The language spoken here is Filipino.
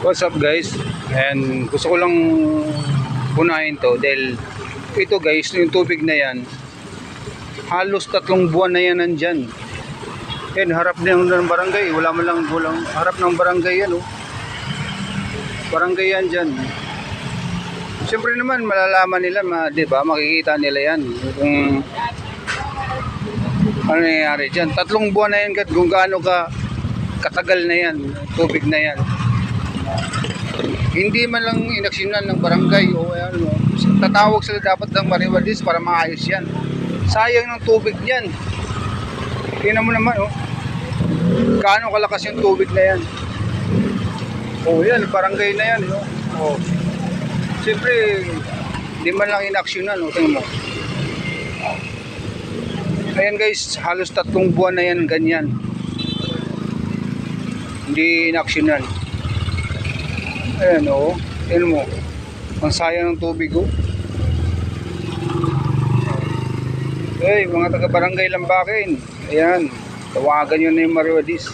What's up guys? And gusto ko lang punahin to dahil ito guys, yung tubig na yan, halos tatlong buwan na yan nandyan. Yan, harap din ng barangay. Wala man lang, walang harap ng barangay yan oh. Barangay yan dyan. Siyempre naman, malalaman nila, ma, di ba? Makikita nila yan. Kung ano nangyayari dyan. Tatlong buwan na yan kat kung gaano ka katagal na yan, tubig na yan. Hindi man lang inaksyonan ng barangay o ano. Tatawag sila dapat ng mariwadis para maayos yan. Sayang ng tubig niyan. Tingnan mo naman oh. Gaano kalakas yung tubig na yan. Oh, yan, barangay na yan, no? Oh. Siyempre, di man lang inaksyonan, no? Tingnan mo. Ayan guys, halos tatlong buwan na yan ganyan. Hindi inaksyonan. Ayan, oh. Tingnan mo. Ang sayang ng tubig, oh. Hey, mga taga-barangay Lambakin. Ayan, tawagan nyo na yung Mariwadis.